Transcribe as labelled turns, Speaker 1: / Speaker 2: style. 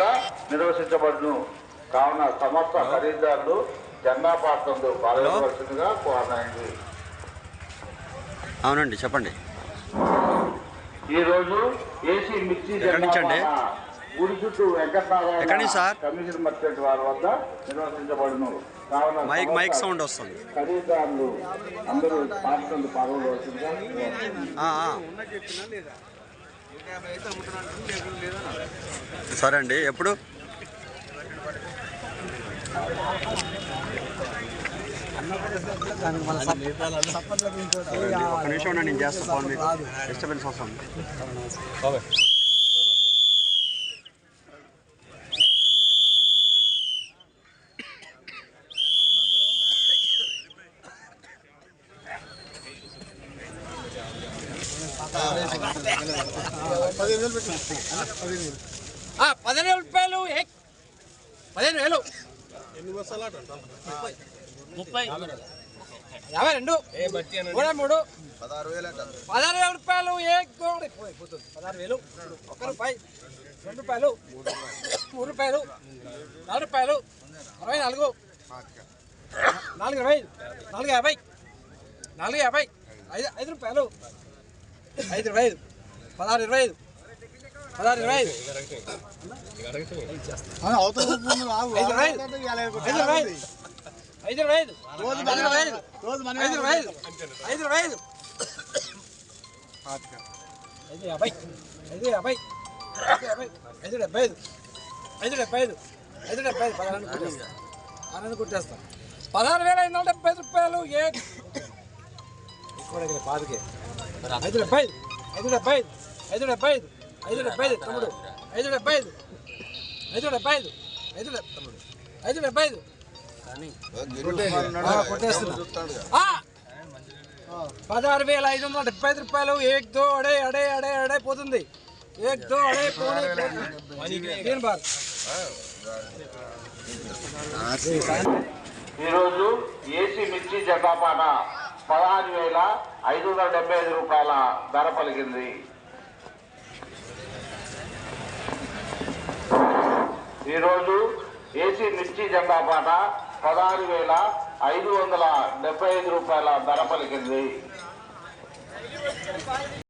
Speaker 1: వద్ద నిర్వహించబడును కావున సమస్త ఖరీదారులు జెండా పాత్రంలో పాల్గొనవలసిందిగా కోరనైంది
Speaker 2: అవునండి చెప్పండి.
Speaker 1: ఈ రోజు ఏసీ మిర్చి
Speaker 2: ఎక్కడి
Speaker 1: గుడి చుట్టూ వెంకటనారాయణ? కమిషన్ మర్చెంట్ వారి వద్ద నిర్వహించబడును. కావున
Speaker 2: మైక్ మైక్ సౌండ్ వస్తుంది.
Speaker 1: ఖరీదారులు అందరూ పాత్రలు పాల్గొనవలసిందిగా.
Speaker 2: సరే అండి ఎప్పుడు? ఒక నిమిషం ఉండండి, నేను చేస్తాను మీకు. డిస్టర్బెన్స్ వస్తుంది
Speaker 3: పదిహేను రూపాయలు. పదిహేను వేలు. ముప్పై. యాభై రెండు. మూడు మూడు. పదహారు వేల రూపాయలు. పోయి, పోతుంది. పదహారు వేలు. ఒక రూపాయి. రెండు రూపాయలు. మూడు రూపాయలు. నాలుగు రూపాయలు. అరవై నాలుగు. నాలుగు ఇరవై నాలుగు యాభై. నాలుగు యాభై. ఐదు ఐదు రూపాయలు. ఐదు ఇరవై ఐదు. పదహారు ఇరవై ఐదు. పదహారు ఇరవై ఐదు. ఐదు ఇరవై ఐదు. ఐదు ఇరవై ఐదు. ఐదు ఇరవై ఐదు. ఐదు ఐదు. ఐదు ఐదు. ఐదు ఐదు. ఐదు యాభై. ఐదు యాభై. ఐదు యాభై. ఐదు డెబ్బై ఐదు. ఐదు డెబ్బై ఐదు. ఐదు డెబ్బై ఐదు. పదహారు పదహారు వేల ఐదు వందల డెబ్బై ఐదు రూపాయలు ఏ ఇక్కడ ఐదు డెబ్బై ఐదు ఐదు డెబ్బై ఐదు ఐదు డెబ్బై ఐదు ఐదు డెబ్బై ఐదు తమ్ముడు. ఐదు డెబ్బై ఐదు ఐదు డెబ్బై ఐదు ఐదు తమ్ముడు ఐదు. డెబ్బై ఐదు! పదహారు వేల ఐదు వందల డెబ్బై ఐదు రూపాయలు. ఏక్ దో అడే అడే అడే అడే పోతుంది. ఏక్ దో అడే పోనీ బార్.
Speaker 1: ఈరోజు ఏసీ మిర్చి జెండాపాట పదహారు వేల ఐదు వందల డెబ్బై ఐదు రూపాయల ధర పలికింది. ఈరోజు ఏసీ మిర్చి జెండాపాట పదహారు వేల ఐదు వందల డెబ్బై ఐదు రూపాయల ధర పలికింది.